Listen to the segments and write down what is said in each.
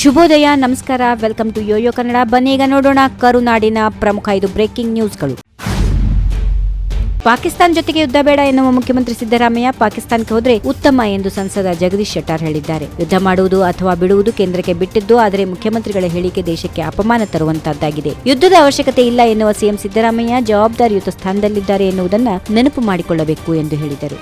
ಶುಭೋದಯ, ನಮಸ್ಕಾರ. Welcome to Yoyo Kannada ಬನ್ನಿ, ಈಗ ನೋಡೋಣ ಕರುನಾಡಿನ ಪ್ರಮುಖ ಐದು ಬ್ರೇಕಿಂಗ್ ನ್ಯೂಸ್ಗಳು ಪಾಕಿಸ್ತಾನ ಜೊತೆಗೆ ಯುದ್ಧ ಬೇಡ ಎನ್ನುವ ಮುಖ್ಯಮಂತ್ರಿ ಸಿದ್ದರಾಮಯ್ಯ ಪಾಕಿಸ್ತಾನಕ್ಕೆ ಹೋದರೆ ಉತ್ತಮ ಎಂದು ಸಂಸದ ಜಗದೀಶ್ ಶೆಟ್ಟಾರ್ ಹೇಳಿದ್ದಾರೆ. ಯುದ್ಧ ಮಾಡುವುದು ಅಥವಾ ಬಿಡುವುದು ಕೇಂದ್ರಕ್ಕೆ ಬಿಟ್ಟಿದ್ದು, ಆದರೆ ಮುಖ್ಯಮಂತ್ರಿಗಳ ಹೇಳಿಕೆ ದೇಶಕ್ಕೆ ಅಪಮಾನ ತರುವಂತದ್ದಾಗಿದೆ. ಯುದ್ಧದ ಅವಶ್ಯಕತೆ ಇಲ್ಲ ಎನ್ನುವ ಸಿಎಂ ಸಿದ್ದರಾಮಯ್ಯ ಜವಾಬ್ದಾರಿಯುತ ಸ್ಥಾನದಲ್ಲಿದ್ದಾರೆ ಎನ್ನುವುದನ್ನು ನೆನಪು ಮಾಡಿಕೊಳ್ಳಬೇಕು ಎಂದು ಹೇಳಿದರು.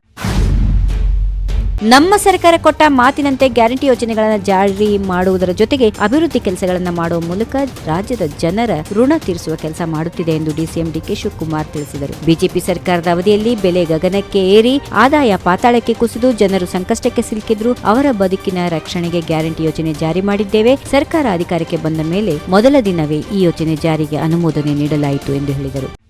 ನಮ್ಮ ಸರ್ಕಾರ ಕೊಟ್ಟ ಮಾತಿನಂತೆ ಗ್ಯಾರಂಟಿ ಯೋಜನೆಗಳನ್ನು ಜಾರಿ ಮಾಡುವುದರ ಜೊತೆಗೆ ಅಭಿವೃದ್ಧಿ ಕೆಲಸಗಳನ್ನು ಮಾಡುವ ಮೂಲಕ ರಾಜ್ಯದ ಜನರ ಋಣ ತೀರಿಸುವ ಕೆಲಸ ಮಾಡುತ್ತಿದೆ ಎಂದು ಡಿಸಿಎಂ ಡಿಕೆ ಶಿವಕುಮಾರ್ ತಿಳಿಸಿದರು. ಬಿಜೆಪಿ ಸರ್ಕಾರದ ಅವಧಿಯಲ್ಲಿ ಬೆಲೆ ಗಗನಕ್ಕೆ ಏರಿ, ಆದಾಯ ಪಾತಾಳಕ್ಕೆ ಕುಸಿದು ಜನರು ಸಂಕಷ್ಟಕ್ಕೆ ಸಿಲುಕಿದ್ರು, ಅವರ ಬದುಕಿನ ರಕ್ಷಣೆಗೆ ಗ್ಯಾರಂಟಿ ಯೋಜನೆ ಜಾರಿ ಮಾಡಿದ್ದೇವೆ. ಸರ್ಕಾರ ಅಧಿಕಾರಕ್ಕೆ ಬಂದ ಮೇಲೆ ಮೊದಲ ದಿನವೇ ಈ ಯೋಜನೆ ಜಾರಿಗೆ ಅನುಮೋದನೆ ನೀಡಲಾಯಿತು ಎಂದು ಹೇಳಿದರು.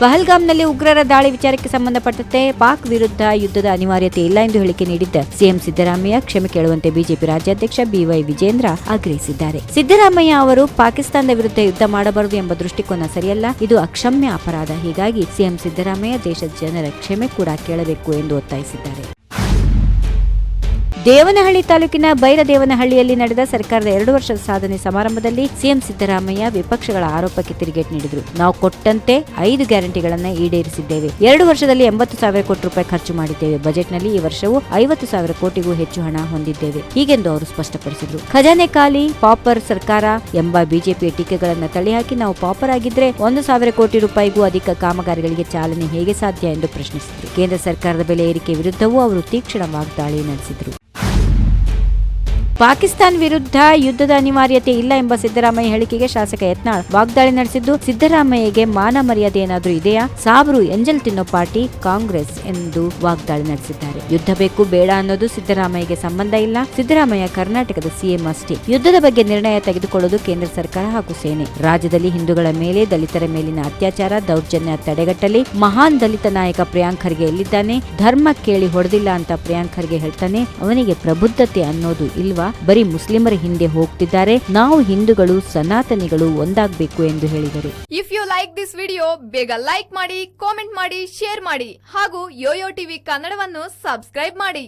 ಪಹಲ್ಗಾಮ್ನಲ್ಲಿ ಉಗ್ರರ ದಾಳಿ ವಿಚಾರಕ್ಕೆ ಸಂಬಂಧಪಟ್ಟಂತೆ ಪಾಕ್ ವಿರುದ್ಧ ಯುದ್ಧದ ಅನಿವಾರ್ಯತೆ ಇಲ್ಲ ಎಂದು ಹೇಳಿಕೆ ನೀಡಿದ್ದ ಸಿಎಂ ಸಿದ್ದರಾಮಯ್ಯ, ಕ್ಷಮೆ ಕೇಳುವಂತೆ ಬಿಜೆಪಿ ರಾಜ್ಯಾಧ್ಯಕ್ಷ ಬಿವೈ ವಿಜೇಂದ್ರ ಆಗ್ರಹಿಸಿದ್ದಾರೆ. ಸಿದ್ದರಾಮಯ್ಯ ಅವರು ಪಾಕಿಸ್ತಾನದ ವಿರುದ್ಧ ಯುದ್ಧ ಮಾಡಬಾರದು ಎಂಬ ದೃಷ್ಟಿಕೋನ ಸರಿಯಲ್ಲ, ಇದು ಅಕ್ಷಮ್ಯ ಅಪರಾಧ. ಹೀಗಾಗಿ ಸಿಎಂ ಸಿದ್ದರಾಮಯ್ಯ ದೇಶದ ಜನರ ಕ್ಷಮೆ ಕೂಡ ಕೇಳಬೇಕು ಎಂದು ಒತ್ತಾಯಿಸಿದ್ದಾರೆ. ದೇವನಹಳ್ಳಿ ತಾಲೂಕಿನ ಬೈರದೇವನಹಳ್ಳಿಯಲ್ಲಿ ನಡೆದ ಸರ್ಕಾರದ ಎರಡು ವರ್ಷದ ಸಾಧನೆ ಸಮಾರಂಭದಲ್ಲಿ ಸಿಎಂ ಸಿದ್ದರಾಮಯ್ಯ ವಿಪಕ್ಷಗಳ ಆರೋಪಕ್ಕೆ ತಿರುಗೇಟ್ ನೀಡಿದರು. ನಾವು ಕೊಟ್ಟಂತೆ ಐದು ಗ್ಯಾರಂಟಿಗಳನ್ನು ಈಡೇರಿಸಿದ್ದೇವೆ. ಎರಡು ವರ್ಷದಲ್ಲಿ ಎಂಬತ್ತು ಸಾವಿರ ಕೋಟಿ ರೂಪಾಯಿ ಖರ್ಚು ಮಾಡಿದ್ದೇವೆ. ಬಜೆಟ್ನಲ್ಲಿ ಈ ವರ್ಷವೂ ಐವತ್ತು ಸಾವಿರ ಕೋಟಿಗೂ ಹೆಚ್ಚು ಹಣ ಹೊಂದಿದ್ದೇವೆ ಹೀಗೆಂದು ಅವರು ಸ್ಪಷ್ಟಪಡಿಸಿದರು. ಖಜಾನೆ ಖಾಲಿ, ಪಾಪರ್ ಸರ್ಕಾರ ಎಂಬ ಬಿಜೆಪಿಯ ಟೀಕೆಗಳನ್ನು ತಳ್ಳಿಹಾಕಿ ನಾವು ಪಾಪರ್ ಆಗಿದ್ರೆ ಒಂದು ಸಾವಿರ ಕೋಟಿ ರೂಪಾಯಿಗೂ ಅಧಿಕ ಕಾಮಗಾರಿಗಳಿಗೆ ಚಾಲನೆ ಹೇಗೆ ಸಾಧ್ಯ ಎಂದು ಪ್ರಶ್ನಿಸಿದರು. ಕೇಂದ್ರ ಸರ್ಕಾರದ ಬೆಲೆ ಏರಿಕೆ ವಿರುದ್ಧವೂ ಅವರು ತೀಕ್ಷ್ಣ ವಾಗ್ದಾಳಿ ನಡೆಸಿದರು. ಪಾಕಿಸ್ತಾನ ವಿರುದ್ಧ ಯುದ್ಧದ ಅನಿವಾರ್ಯತೆ ಇಲ್ಲ ಎಂಬ ಸಿದ್ದರಾಮಯ್ಯ ಹೇಳಿಕೆಗೆ ಶಾಸಕ ಯತ್ನಾಳ್ ವಾಗ್ದಾಳಿ ನಡೆಸಿದ್ದು, ಸಿದ್ದರಾಮಯ್ಯಗೆ ಮಾನ ಮರ್ಯಾದೆ ಏನಾದರೂ ಇದೆಯಾ? ಸಾಬ್ರು ಎಂಜಲ್ ತಿನ್ನೋ ಪಾರ್ಟಿ ಕಾಂಗ್ರೆಸ್ ಎಂದು ವಾಗ್ದಾಳಿ ನಡೆಸಿದ್ದಾರೆ. ಯುದ್ಧ ಬೇಕು, ಬೇಡ ಅನ್ನೋದು ಸಿದ್ದರಾಮಯ್ಯಗೆ ಸಂಬಂಧ ಇಲ್ಲ. ಸಿದ್ದರಾಮಯ್ಯ ಕರ್ನಾಟಕದ ಸಿಎಂ ಅಷ್ಟೇ. ಯುದ್ಧದ ಬಗ್ಗೆ ನಿರ್ಣಯ ತೆಗೆದುಕೊಳ್ಳೋದು ಕೇಂದ್ರ ಸರ್ಕಾರ ಹಾಗೂ ಸೇನೆ. ರಾಜ್ಯದಲ್ಲಿ ಹಿಂದೂಗಳ ಮೇಲೆ, ದಲಿತರ ಮೇಲಿನ ಅತ್ಯಾಚಾರ, ದೌರ್ಜನ್ಯ ತಡೆಗಟ್ಟಲಿ ಮಹಾನ್ ದಲಿತ ನಾಯಕ ಪ್ರಿಯಾಂಕ್ ಖರ್ಗೆ ಎಲ್ಲಿದ್ದಾನೆ? ಧರ್ಮ ಕೇಳಿ ಹೊಡೆದಿಲ್ಲ ಅಂತ ಪ್ರಿಯಾಂಕ್ ಖರ್ಗೆ ಹೇಳ್ತಾನೆ, ಅವನಿಗೆ ಪ್ರಬುದ್ಧತೆ ಅನ್ನೋದು ಇಲ್ವಾ? ಬರೀ ಮುಸ್ಲಿಮರ ಹಿಂದೆ ಹೋಗ್ತಿದ್ದಾರೆ. ನಾವು ಹಿಂದೂಗಳು, ಸನಾತನಿಗಳು ಒಂದಾಗಬೇಕು ಎಂದು ಹೇಳಿದರು. If you like this video ಬೇಗ ಲೈಕ್ ಮಾಡಿ ಕಾಮೆಂಟ್ ಮಾಡಿ ಶೇರ್ ಮಾಡಿ ಹಾಗೂ ಯೋಯೋ ಟಿವಿ ಕನ್ನಡವನ್ನು ಸಬ್ಸ್ಕ್ರೈಬ್ ಮಾಡಿ.